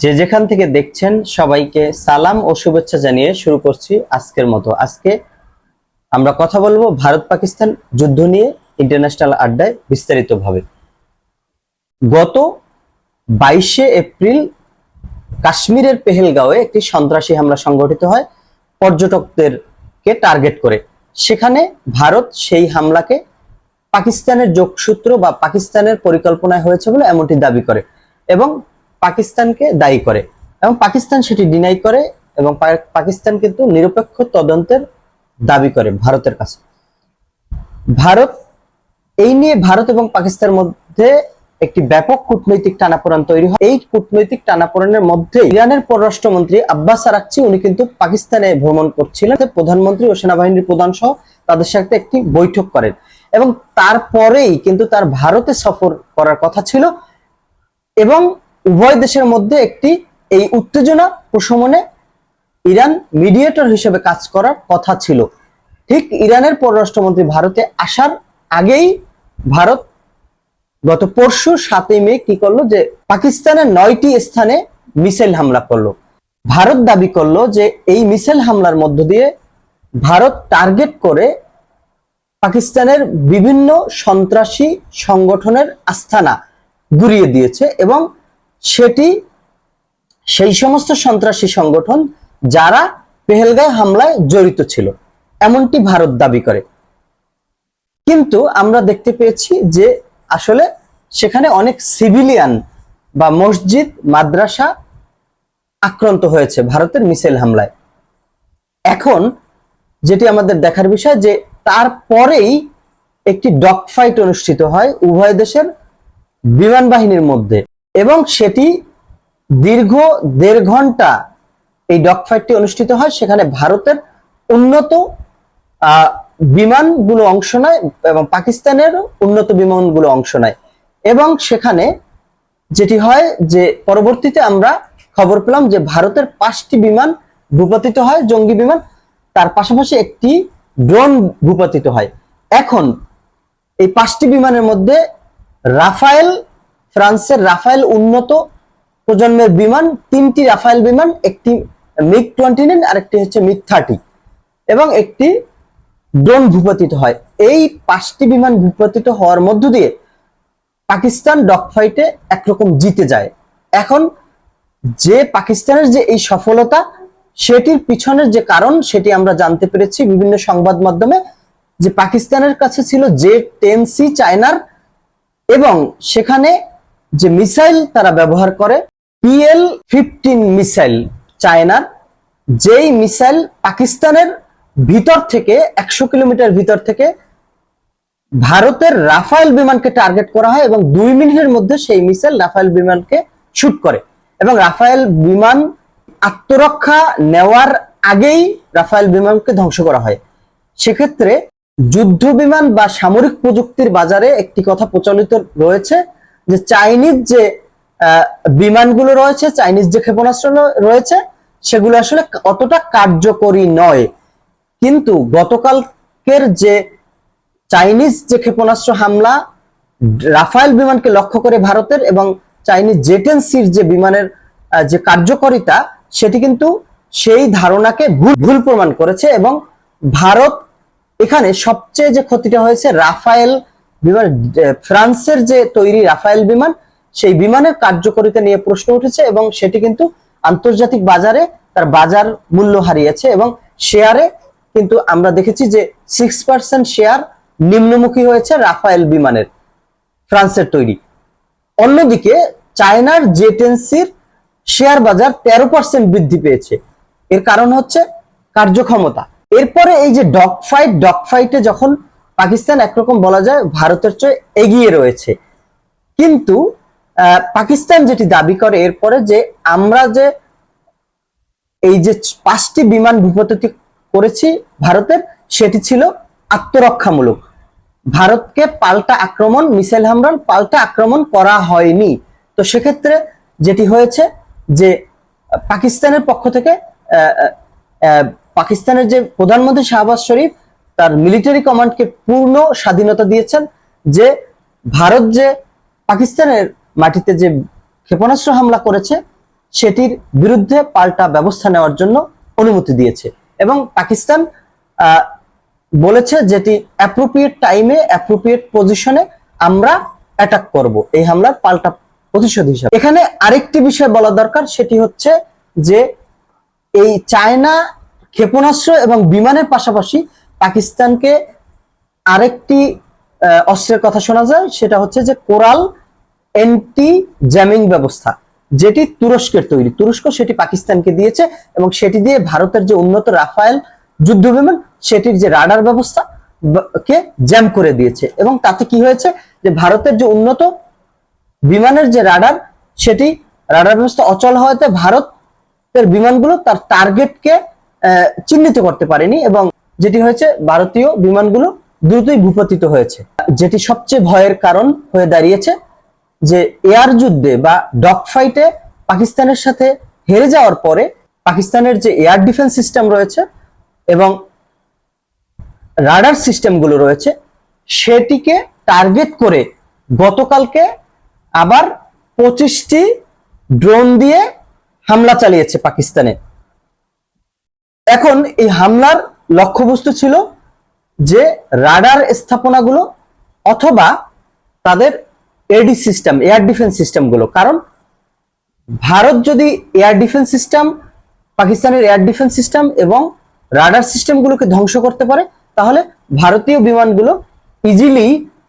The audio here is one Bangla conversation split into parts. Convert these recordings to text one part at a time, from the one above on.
যে যেখান থেকে দেখছেন সবাইকে সালাম ও শুভেচ্ছা জানিয়ে শুরু করছি আজকের মতো। আজকে আমরা কথা বলব ভারত পাকিস্তান যুদ্ধ নিয়ে ইন্টারন্যাশনাল আড্ডায় বিস্তারিতভাবে। গত বাইশে এপ্রিল কাশ্মীরের পেহেলগাঁওয়ে একটি সন্ত্রাসী হামলা সংঘটিত হয় পর্যটকদেরকে টার্গেট করে। সেখানে ভারত সেই হামলাকে পাকিস্তানের যোগসূত্র বা পাকিস্তানের পরিকল্পনায় হয়েছে বলে এমনটি দাবি করে এবং পাকিস্তানকে দায়ী করে এবং পাকিস্তান সেটি ডিনাই করে এবং পাকিস্তান কিন্তু নিরপেক্ষ তদন্তের দাবি করে ভারতের কাছে। ভারত, এই নিয়ে ভারত এবং পাকিস্তানের মধ্যে একটি ব্যাপক কূটনৈতিক টানাপোড়েন তৈরি হয়। এই কূটনৈতিক টানাপোড়েনের মধ্যে ইরানের পররাষ্ট্রমন্ত্রী আব্বাস আরাকচি উনি কিন্তু পাকিস্তানে ভ্রমণ করছিলেন। প্রধানমন্ত্রী ও সেনাবাহিনীর প্রধান সহ তাদের সাথে একটি বৈঠক করেন এবং তারপরেই কিন্তু তার ভারতে সফর করার কথা ছিল এবং উভয় দেশের মধ্যে একটি এই উত্তেজনা প্রশমনে ইরান মিডিয়েটর হিসেবে কাজ করার কথা ছিল। ঠিক ইরানের পররাষ্ট্রমন্ত্রী ভারতে আসার আগেই ভারত গত পরশু সাতই মে কি করল যে পাকিস্তানের নয়টি স্থানে মিসাইল হামলা করল। ভারত দাবি করল যে এই মিসাইল হামলার মধ্য দিয়ে ভারত টার্গেট করে পাকিস্তানের বিভিন্ন সন্ত্রাসী সংগঠনের আস্থানা গুড়িয়ে দিয়েছে এবং সেটি সেই সমস্ত সন্ত্রাসী সংগঠন যারা পেহেলগাঁও হামলায় জড়িত ছিল, এমনটি ভারত দাবি করে। কিন্তু আমরা দেখতে পেয়েছি যে আসলে সেখানে অনেক সিভিলিয়ান বা মসজিদ, মাদ্রাসা আক্রান্ত হয়েছে ভারতের মিসাইল হামলায়। এখন যেটি আমাদের দেখার বিষয় যে তারপরেই একটি ডগ ফাইট অনুষ্ঠিত হয় উভয় দেশের বিমান বাহিনীর মধ্যে। এবং সেটি দীর্ঘ দেড় ঘণ্টা এই ডগ ফাইটটি অনুষ্ঠিত হয়। সেখানে ভারতের উন্নত বিমানগুলো অংশ নেয় এবং পাকিস্তানের উন্নত বিমানগুলো অংশ নেয়। এবং সেখানে যেটি হয় যে পরবর্তীতে আমরা খবর পেলাম যে ভারতের পাঁচটি বিমান ভূপাতিত হয়, জঙ্গি বিমান। তার পাশাপাশি একটি ড্রোন ভূপাতিত হয়। এখন এই পাঁচটি বিমানের মধ্যে রাফায়েল ফ্রান্সের রাফায়েল উন্নত প্রজন্মের বিমান, তিনটি রাফায়েল বিমান, একটি মিগ টোয়েন্টি নাইন আর একটি হচ্ছে মিগ থার্টি এবং একটি ড্রোন ভূপাতিত হয়। এই পাঁচটি বিমান ভূপাতিত হওয়ার মধ্য দিয়ে পাকিস্তান ডগ ফাইটে একরকম জিতে যায়। এখন যে পাকিস্তানের যে এই সফলতা, সেটির পিছনের যে কারণ, সেটি আমরা জানতে পেরেছি বিভিন্ন সংবাদ মাধ্যমে যে পাকিস্তানের কাছে ছিল যে টেন সি চায়নার এবং সেখানে যে মিসাইল তারা ব্যবহার করে, পিএল ফিফটিন মিসাইল চায়নার। যেই মিসাইল পাকিস্তানের ভিতর থেকে, একশো কিলোমিটার ভিতর থেকে ভারতের রাফায়েল বিমানকে টার্গেট করা হয় এবং দুই মিনিটের মধ্যে সেই মিসাইল রাফায়েল বিমানকে শুট করে। এবং রাফায়েল বিমান আত্মরক্ষা নেওয়ার আগেই রাফায়েল বিমানকে ধ্বংস করা হয়। সেক্ষেত্রে যুদ্ধ বিমান বা সামরিক প্রযুক্তির বাজারে একটি কথা প্রচলিত রয়েছে যে চাইনিজ যে বিমানগুলো রয়েছে, চাইনিজ যে ক্ষেপণাস্ত্র রয়েছে, সেগুলো আসলে অতটা কার্যকরী নয়। কিন্তু গতকালকের যে চাইনিজ যে ক্ষেপণাস্ত্র হামলা, রাফায়েল বিমানকে লক্ষ্য করে ভারতের এবং চাইনিজ জেটেন্সির যে বিমানের যে কার্যকারিতা, সেটি কিন্তু সেই ধারণাকে ভুল ভুল প্রমাণ করেছে এবং ভারত এখানে সবচেয়ে যে ক্ষতিটা হয়েছে রাফায়েল বিমান ফ্রান্সের যে তৈরি রাফায়েল বিমান, সেই বিমানের কার্যকারিতা নিয়ে প্রশ্ন উঠেছে এবং সেটি কিন্তু আন্তর্জাতিক বাজারে তার বাজার মূল্য হারিয়েছে এবং শেয়ারে কিন্তু আমরা দেখেছি যে সিক্স পার্সেন্ট শেয়ার নিম্নমুখী হয়েছে রাফায়েল বিমানের, ফ্রান্সের তৈরি। অন্যদিকে চায়নার জেটেন্সির শেয়ার বাজার তেরো পার্সেন্ট বৃদ্ধি পেয়েছে। এর কারণ হচ্ছে কার্যক্ষমতা। এরপরে এই যে ডগ ফাইট ডগ ফাইটে যখন পাকিস্তান একরকম বলা যায় ভারতের চেয়ে এগিয়ে রয়েছে। কিন্তু পাকিস্তান যেটি দাবি করে এরপরে যে আমরা যে এই যে পাঁচটি বিমান ভূপতি করেছি ভারতের, সেটি ছিল আত্মরক্ষামূলক। ভারতকে পাল্টা আক্রমণ, মিসাইল হামলার পাল্টা আক্রমণ করা হয়নি। তো সেক্ষেত্রে যেটি হয়েছে যে পাকিস্তানের পক্ষ থেকে পাকিস্তানের যে প্রধানমন্ত্রী শাহবাজ শরীফ তার মিলিটারি কমান্ডকে পূর্ণ স্বাধীনতা দিয়েছেন যে ভারত যে পাকিস্তানের মাটিতে যে ক্ষেপণাস্ত্র হামলা করেছে, সেটির বিরুদ্ধে পাল্টা ব্যবস্থা নেওয়ার জন্য অনুমতি দিয়েছে। এবং পাকিস্তান বলেছে যেটি অ্যাপ্রোপ্রিয়েট টাইমে অ্যাপ্রোপ্রিয়েট পজিশনে আমরা অ্যাটাক করব। এই হামলার পাল্টা প্রতিশোধ হিসাবে। এখানে আরেকটি বিষয় বলা দরকার, সেটি হচ্ছে যে এই চায়না ক্ষেপণাস্ত্র এবং বিমানের পাশাপাশি পাকিস্তানকে আরেকটি অস্ত্রের কথা শোনা যায়, সেটা হচ্ছে যে কোরাল এন্টি জ্যামিং ব্যবস্থা, যেটি তুরস্কের তৈরি। তুরস্ক সেটি পাকিস্তানকে দিয়েছে এবং সেটি দিয়ে ভারতের যে উন্নত রাফায়েল যুদ্ধ বিমান, সেটির যে রাডার ব্যবস্থা কে জ্যাম করে দিয়েছে। এবং তাতে কি হয়েছে যে ভারতের যে উন্নত বিমানের যে রাডার, সেটি রাডার ব্যবস্থা অচল হওয়াতে ভারতের বিমানগুলো তার টার্গেটকে চিহ্নিত করতে পারেনি এবং যেটি হয়েছে ভারতীয় বিমানগুলো দ্রুতই ভূপতিত হয়েছে। যেটি সবচেয়ে ভয়ের কারণ হয়ে দাঁড়িয়েছে যে এয়ার যুদ্ধে বা ডগ ফাইটে পাকিস্তানের সাথে হেরে যাওয়ার পরে পাকিস্তানের যে এয়ার ডিফেন্স সিস্টেম রয়েছে এবং রাডার সিস্টেমগুলো রয়েছে, সেটিকে টার্গেট করে গতকালকে আবার পঁচিশটি ড্রোন দিয়ে হামলা চালিয়েছে পাকিস্তানে। এখন এই হামলার লক্ষ্যবস্তু ছিল যে রাডার স্থাপনাগুলো অথবা তাদের এডি সিস্টেম, এয়ার ডিফেন্স সিস্টেমগুলো। কারণ ভারত যদি এয়ার ডিফেন্স সিস্টেম, পাকিস্তানের এয়ার ডিফেন্স সিস্টেম এবং রাডার সিস্টেমগুলোকে ধ্বংস করতে পারে, তাহলে ভারতীয় বিমানগুলো ইজিলি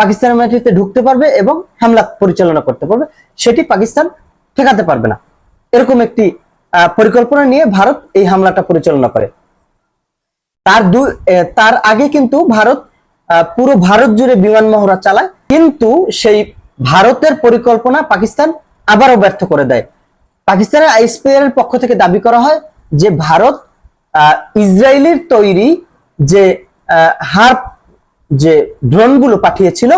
পাকিস্তানের মাটিতে ঢুকতে পারবে এবং হামলা পরিচালনা করতে পারবে। সেটি পাকিস্তান ঠেকাতে পারবে না। এরকম একটি পরিকল্পনা নিয়ে ভারত এই হামলাটা পরিচালনা করে। তার দু এ, তার আগে কিন্তু ভারত পুরো ভারত জুড়ে বিমান মহড়া চালায়। কিন্তু সেই ভারতের পরিকল্পনা পাকিস্তান আবারও ব্যর্থ করে দেয়। পাকিস্তানের আইএসপিআর এর পক্ষ থেকে দাবি করা হয় যে ভারত ইসরায়েলের তৈরি যে হার্প যে ড্রোনগুলো পাঠিয়েছিল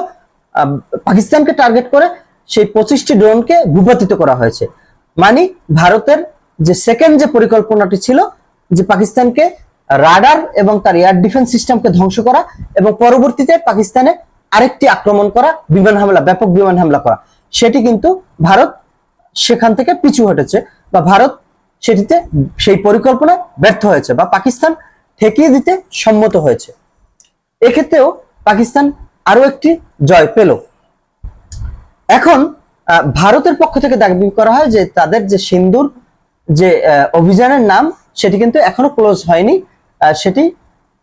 পাকিস্তানকে টার্গেট করে সেই পঁচিশটি ড্রোনকে ভূপাতিত করা হয়েছে। মানে ভারতের যে সেকেন্ড যে পরিকল্পনাটি ছিল যে পাকিস্তানকে রাডার এবং তার এয়ার ডিফেন্স সিস্টেমকে ধ্বংস করা এবং পরবর্তীতে পাকিস্তানে আরেকটি আক্রমণ করা, বিমান হামলা, ব্যাপক বিমান হামলা করা। সেটি কিন্তু ভারত সেখান থেকে পিছু হটেছে বা ভারত সেটিতে সেই পরিকল্পনায় ব্যর্থ হয়েছে বা পাকিস্তান ঠেকিয়ে দিতে সম্মত হয়েছে। এক্ষেত্রেও পাকিস্তান আরও একটি জয় পেল। এখন ভারতের পক্ষ থেকে দাবি করা হয় যে তাদের যে সিন্দুর, যে অভিযানের নাম, সেটি কিন্তু এখনও ক্লোজ হয়নি। সেটি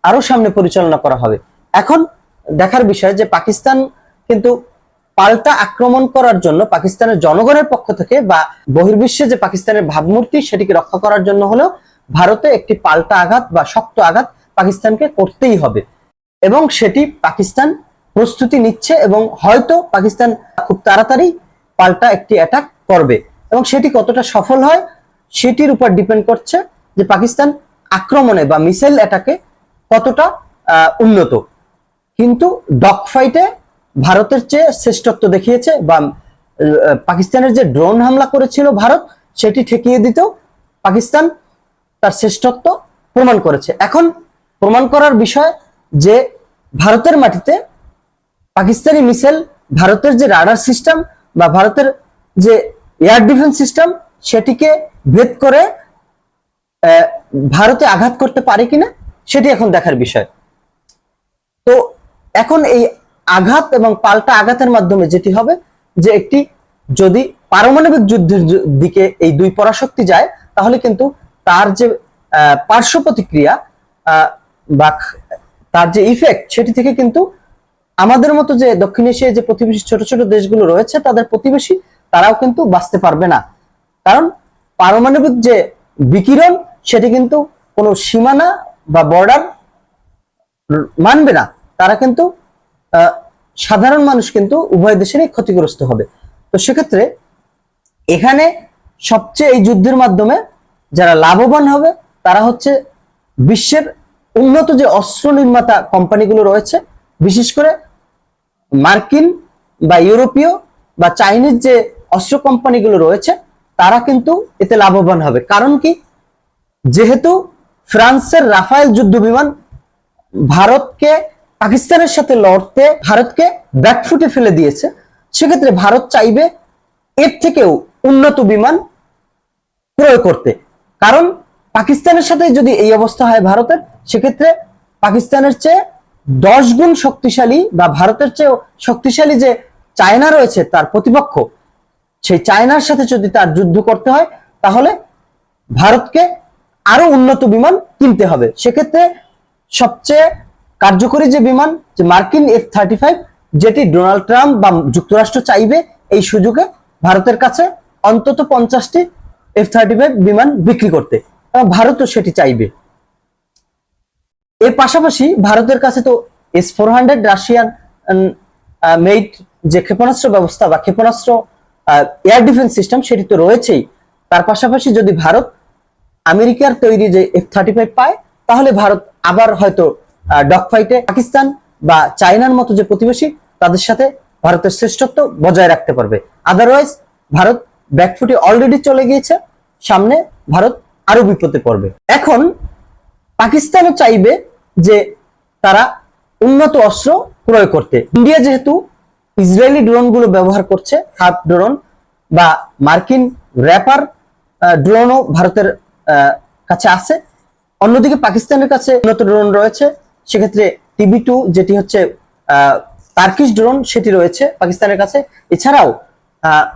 আরও সামনে পরিচালনা করা হবে। এখন দেখার বিষয় যে পাকিস্তান কিন্তু পাল্টা আক্রমণ করার জন্য পাকিস্তানের জনগণের পক্ষ থেকে বা বহির্বিশ্বে যে পাকিস্তানের ভাবমূর্তি সেটিকে রক্ষা করার জন্য হলেও ভারতে একটি পাল্টা আঘাত বা শক্ত আঘাত পাকিস্তানকে করতেই হবে। এবং সেটি পাকিস্তান প্রস্তুতি নিচ্ছে এবং হয়তো পাকিস্তান খুব তাড়াতাড়ি পাল্টা একটি অ্যাটাক করবে। এবং সেটি কতটা সফল হয় সেটির উপর ডিপেন্ড করছে যে পাকিস্তান আক্রমণে বা মিসাইল অ্যাটাকে কতটা উন্নত। কিন্তু ডগ ফাইটে ভারতের চেয়ে শ্রেষ্ঠত্ব দেখিয়েছে বা পাকিস্তানের যে ড্রোন হামলা করেছিল ভারত, সেটি ঠেকিয়ে দিতেও পাকিস্তান তার শ্রেষ্ঠত্ব প্রমাণ করেছে। এখন প্রমাণ করার বিষয় যে ভারতের মাটিতে পাকিস্তানি মিসাইল ভারতের যে রাডার সিস্টেম বা ভারতের যে এয়ার ডিফেন্স সিস্টেম সেটিকে ভেদ করে ভারতে আঘাত করতে পারে কিনা, সেটি এখন দেখার বিষয়। তো এখন এই আঘাত এবং পাল্টা আঘাতের মাধ্যমে যেটি হবে, যে একটি যদি পারমাণবিক যুদ্ধের দিকে এই দুই পরাশক্তি যায়, তাহলে কিন্তু তার যে পার্শ্ব প্রতিক্রিয়া বা তার যে ইফেক্ট সেটি থেকে কিন্তু আমাদের মতো যে দক্ষিণ এশিয়ায় যে প্রতিবেশী ছোট ছোট দেশগুলো রয়েছে, তাদের প্রতিবেশী, তারাও কিন্তু বাঁচতে পারবে না। কারণ পারমাণবিক যে বিকিরণ সেটি কিন্তু কোনো সীমানা বা বর্ডার মানবে না। তারা কিন্তু সাধারণ মানুষ কিন্তু উভয় দেশেরই ক্ষতিগ্রস্ত হবে। তো সেক্ষেত্রে এখানে সবচেয়ে এই যুদ্ধের মাধ্যমে যারা লাভবান হবে, তারা হচ্ছে বিশ্বের উন্নত যে অস্ত্র নির্মাতা কোম্পানিগুলো রয়েছে, বিশেষ করে মার্কিন বা ইউরোপীয় বা চাইনিজ যে অস্ত্র কোম্পানিগুলো রয়েছে, তারা কিন্তু এতে লাভবান হবে। কারণ কি? যেহেতু ফ্রান্সের রাফায়েল যুদ্ধ বিমান ভারতকে, পাকিস্তানের সাথে লড়তে ভারতকে ব্যাকফুটে ফেলে দিয়েছে, সেক্ষেত্রে ভারত চাইবে এর থেকেও উন্নত বিমান ক্রয় করতে। কারণ পাকিস্তানের সাথে যদি এই অবস্থা হয় ভারতের, সেক্ষেত্রে পাকিস্তানের চেয়ে দশ গুণ শক্তিশালী বা ভারতের চেয়ে শক্তিশালী যে চায়না রয়েছে তার প্রতিপক্ষ, সেই চায়নার সাথে যদি তার যুদ্ধ করতে হয়, তাহলে ভারতকে আরও উন্নত বিমান কিনতে হবে। সেক্ষেত্রে সবচেয়ে কার্যকরী যে বিমান, যে মার্কিন এফ থার্টি ফাইভ যেটি ডোনাল্ড ট্রাম্প বা যুক্তরাষ্ট্র চাইবে, এই সুযোগে ভারতের কাছে অন্তত পঞ্চাশটি এফ থার্টি ফাইভ বিমান বিক্রি করতে। এবং ভারতও সেটি চাইবে। এর পাশাপাশি ভারতের কাছে তো S four hundred Russian made যে ক্ষেপণাস্ত্র ব্যবস্থা বা ক্ষেপণাস্ত্র এয়ার ডিফেন্স সিস্টেম সেটি তো রয়েছেই। তার পাশাপাশি যদি ভারত আমেরিকার তৈরি যে এফ থার্টি ফাইভ পায়, তাহলে ভারত আবার হয়তো ডগ ফাইটে পাকিস্তান বা চায়নার মতো যে প্রতিবেশী, তাদের সাথে ভারতের শ্রেষ্ঠত্ব বজায় রাখতে পারবে। আদারওয়াইজ ভারত ব্যাকফুটে অলরেডি চলে গিয়েছে, সামনে ভারত আরও বিপদে পড়বে। এখন, পাকিস্তানও চাইবে যে তারা উন্নত অস্ত্র ক্রয় করতে। ইন্ডিয়া যেহেতু ইসরায়েলি ড্রোনগুলো ব্যবহার করছে হাফ ড্রোন বা মার্কিন র্যাপার ড্রোনও ভারতের কাছে আছে। অন্যদিকে পাকিস্তানের কাছে উন্নত ড্রোন রয়েছে। সেক্ষেত্রে টিবি টু যেটি হচ্ছে টার্কিশ ড্রোন সেটি রয়েছে পাকিস্তানের কাছে। এছাড়াও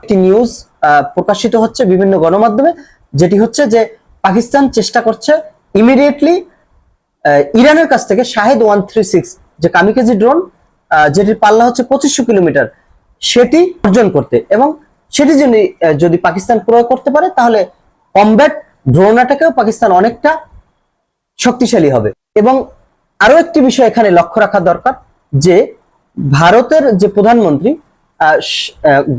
একটি নিউজ প্রকাশিত হচ্ছে বিভিন্ন গণমাধ্যমে, যেটি হচ্ছে যে পাকিস্তান চেষ্টা করছে ইমিডিয়েটলি ইরানের কাছ থেকে শাহেদ ওয়ান থ্রি সিক্স যে কামিকেজি ড্রোন যেটির পাল্লা হচ্ছে পঁচিশশো কিলোমিটার, সেটি অর্জন করতে। এবং সেটি যদি যদি পাকিস্তান ক্রয় করতে পারে, তাহলে কমব্যাট ড্রোন অ্যাটাকেও পাকিস্তান অনেকটা শক্তিশালী হবে। এবং আরও একটি বিষয় এখানে লক্ষ্য রাখা দরকার যে ভারতের যে প্রধানমন্ত্রী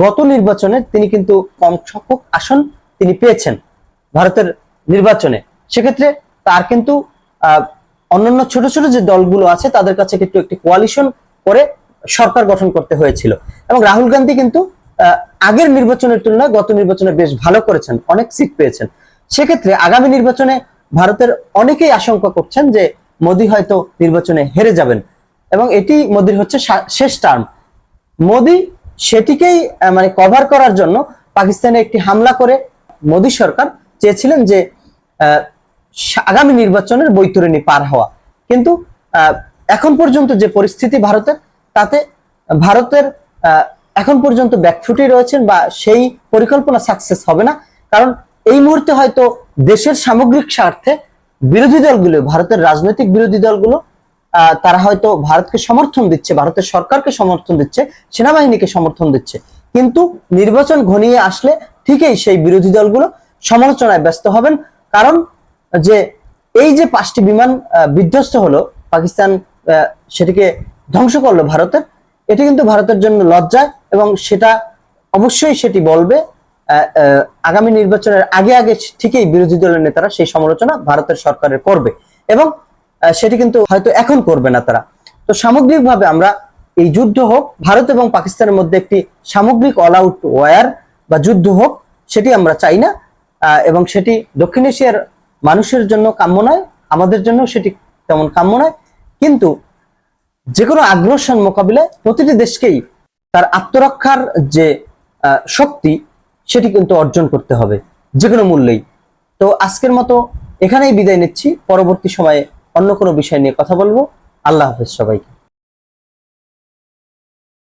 গত নির্বাচনে তিনি কিন্তু কম সংখ্যক আসন তিনি পেয়েছেন ভারতের নির্বাচনে। সেক্ষেত্রে তার কিন্তু অন্যান্য ছোট ছোট যে দলগুলো আছে তাদের কাছে কিন্তু একটি কোয়ালিশন করে সরকার গঠন করতে হয়েছিল। এবং রাহুল গান্ধী কিন্তু আগের নির্বাচনের তুলনায় গত নির্বাচনে বেশ ভালো করেছেন, অনেক সিট পেয়েছেন। সেক্ষেত্রে আগামী নির্বাচনে ভারতের অনেকেই আশঙ্কা করছেন যে মোদী হয়তো নির্বাচনে হেরে যাবেন। এবং এটি মোদীর হচ্ছে শেষ টার্ম মোদী সেটিকেই মানে কভার করার জন্য পাকিস্তানে একটি হামলা করে মোদী সরকার চেয়েছিলেন যে আগামী নির্বাচনের বৈতরণী পার হওয়া। কিন্তু এখন পর্যন্ত যে পরিস্থিতি ভারতের, তাতে ভারতের এখন পর্যন্ত ব্যাকফুটে রয়েছেন বা সেই পরিকল্পনা সাকসেস হবে না। কারণ এই মুহূর্তে হয়তো দেশের সামগ্রিক স্বার্থে বিরোধী দলগুলো, ভারতের রাজনৈতিক বিরোধী দলগুলো তারা হয়তো ভারতকে সমর্থন দিচ্ছে, ভারতের সরকারকে সমর্থন দিচ্ছে, সেনাবাহিনীকে সমর্থন দিচ্ছে। কিন্তু নির্বাচন ঘনিয়ে আসলে ঠিকই সেই বিরোধী দলগুলো সমালোচনায় ব্যস্ত হবেন। কারণ যে এই যে পাঁচটি বিমান বিধ্বস্ত হলো, পাকিস্তান সেটিকে ধ্বংস করল ভারতের, এটি কিন্তু ভারতের জন্য লজ্জা এবং সেটা অবশ্যই সেটি বলবে। আগামী নির্বাচনের আগে আগে ঠিকই বিরোধী দলের নেতারা সেই সমালোচনা ভারতের সরকারের করবে এবং সেটি কিন্তু হয়তো এখন করবে না তারা। তো সামগ্রিকভাবে আমরা এই যুদ্ধ হোক, ভারত এবং পাকিস্তানের মধ্যে একটি সামগ্রিক অল আউট ওয়ার বা যুদ্ধ হোক, সেটি আমরা চাই না। এবং সেটি দক্ষিণ এশিয়ার মানুষের জন্য কাম্য নয়, আমাদের জন্য সেটি তেমন কাম্য নয়। কিন্তু যে কোনো আগ্রাসন মোকাবিলায় প্রতিটি দেশকেই তার আত্মরক্ষার যে শক্তি সেটি কিন্তু অর্জন করতে হবে যে কোনো মূল্যেই। তো আজকের মতো এখানেই বিদায় নিচ্ছি। পরবর্তী সময়ে অন্য কোনো বিষয় নিয়ে কথা বলব। আল্লাহ হাফেজ সবাইকে।